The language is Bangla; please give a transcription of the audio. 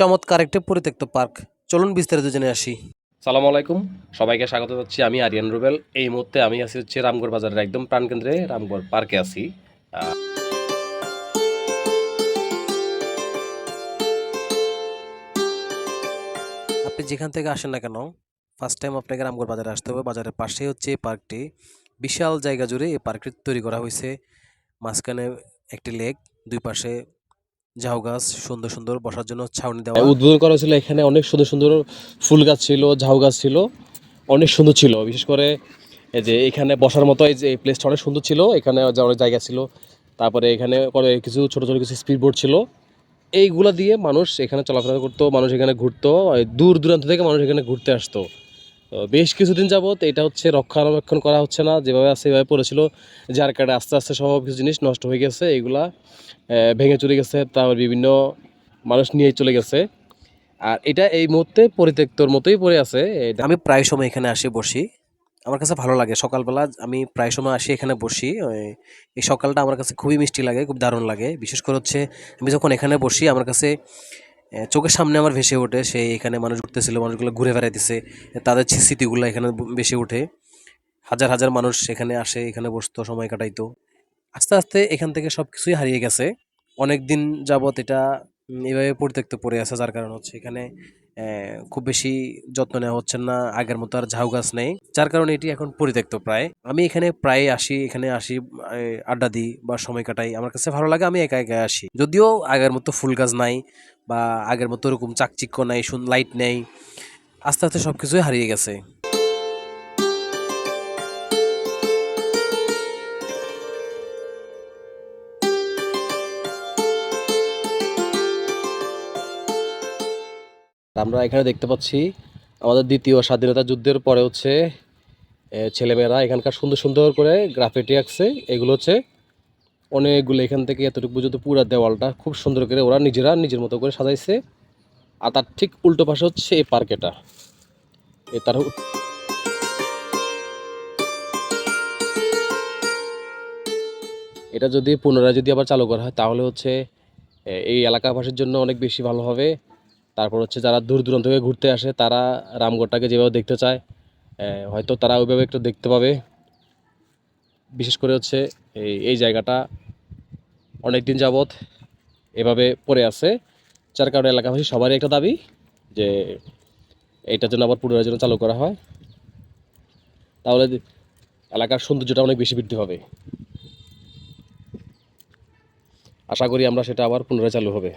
চমৎকার একটি পরিত্যক্ত পার্ক। চলুন বিস্তারিত জেনে আসি। সালাম আলাইকুম। সবাইকে স্বাগত জানাচ্ছি। আমি আরিয়ান রুবেল। এই মুহূর্তে আমি আছি হচ্ছে রামগড় বাজারের একদম প্রাণকেন্দ্রে রামগড় পার্কে আছি। আপনি যেখান থেকে আসেন না কেন ফার্স্ট টাইম আপনাকে রামগড় বাজারে আসতে হবে। বাজারের পাশেই হচ্ছে এই পার্কটি। বিশাল জায়গা জুড়ে এই পার্কটি তৈরি করা হয়েছে। মাঝখানে একটি লেক দুই পাশে ঝাউ গাছ, সুন্দর সুন্দর বসার জন্য ছাউনি দেওয়া। উদ্বোধন করা হয়েছিল এখানে, অনেক সুন্দর সুন্দর ফুল গাছ ছিল, ঝাউ গাছ ছিল, অনেক সুন্দর ছিল। বিশেষ করে এই যে এখানে বসার মতো এই যে প্লেসটা অনেক সুন্দর ছিল, এখানে অনেক জায়গা ছিল। তারপরে এখানে কিছু ছোটো ছোটো কিছু স্পিড বোর্ড ছিল। এইগুলা দিয়ে মানুষ এখানে চলাফেরা করতো, মানুষ এখানে ঘুরতো দূর দূরান্ত থেকে মানুষ এখানে ঘুরতে আসতো। বেশ কিছুদিন যাবত এটা হচ্ছে রক্ষণাবেক্ষণ করা হচ্ছে না, যেভাবে আছে সেভাবে পড়েছিল। যার কারণে আস্তে আস্তে সব কিছু জিনিস নষ্ট হয়ে গেছে, এগুলা ভেঙে চলে গেছে, তারপর বিভিন্ন মানুষ নিয়ে চলে গেছে। আর এটা এই মুহূর্তে পরিত্যক্তর মতোই পড়ে আছে। আমি প্রায় সময় এখানে আসি, বসি। আমার কাছে ভালো লাগে, সকালবেলা আমি প্রায় সময় আসি এখানে, বসি। এই সকালটা আমার কাছে খুবই মিষ্টি লাগে, খুব দারুণ লাগে। বিশেষ করে হচ্ছে, আমি যখন এখানে বসি, আমার কাছে চোখের সামনে আমার ভেসে ওঠে। সেই এখানে মানুষ ঘুরতেছিল মানুষগুলো ঘুরে বেড়াইতেছে। তাদের স্মৃ- স্মৃতিগুলো এখানে ব- বেশি ওঠে। হাজার হাজার মানুষ এখানে আসে, এখানে বসতো, সময় কাটাইতো। আস্তে আস্তে এখান থেকে সব কিছুই হারিয়ে গেছে। অনেক দিন যাবত এটা এভাবে পরিত্যক্ত পড়ে আছে, যার কারণে হচ্ছে এখানে খুব বেশি যত্ন নেওয়া হচ্ছে না। আগের মতো আর ঝাউ গাছ নেই, যার কারণে এটি এখন পরিত্যক্ত প্রায়। আমি এখানে প্রায় আসি, এখানে আসি আড্ডা দিই বা সময় কাটাই। আমার কাছে ভালো লাগে, আমি একা একা আসি। যদিও আগের মতো ফুল গাছ নাই বা আগের মতো ওরকম চাকচিক্য নাই সুন লাইট নেই, আস্তে আস্তে সব কিছুই হারিয়ে গেছে। আমরা এখানে দেখতে পাচ্ছি আমাদের দ্বিতীয় স্বাধীনতা যুদ্ধের পরে হচ্ছে ছেলেমেয়েরা এখানকার সুন্দর সুন্দর করে গ্রাফিটি আঁকছে। এগুলো হচ্ছে অনেকগুলো এখান থেকে এতটুকু পর্যন্ত পুরো দেওয়ালটা খুব সুন্দর করে ওরা নিজেরা নিজের মতো করে সাজাইছে। আর তার ঠিক উল্টো পাশে হচ্ছে এই পার্ক এটা। এ তার এটা যদি পুনরায় যদি আবার চালু করা হয়, তাহলে হচ্ছে এই এলাকাবাসীর জন্য অনেক বেশি ভালো হবে। তারপর হচ্ছে যারা দূর দূরান্ত থেকে ঘুরতে আসে, তারা রামগড়টাকে যেভাবে দেখতে চায় হয়তো তারা ওইভাবে একটু দেখতে পাবে। বিশেষ করে হচ্ছে এই এই জায়গাটা অনেক দিন যাবৎ এভাবে পড়ে আছে। যার কারণে এলাকাবাসী সবারই একটা দাবি যে এইটার জন্য আবার পুনরায় যেন চালু করা হয়। তাহলে এলাকার সৌন্দর্যটা অনেক বেশি বৃদ্ধি হবে। আশা করি আমরা সেটা আবার পুনরায় চালু হবে।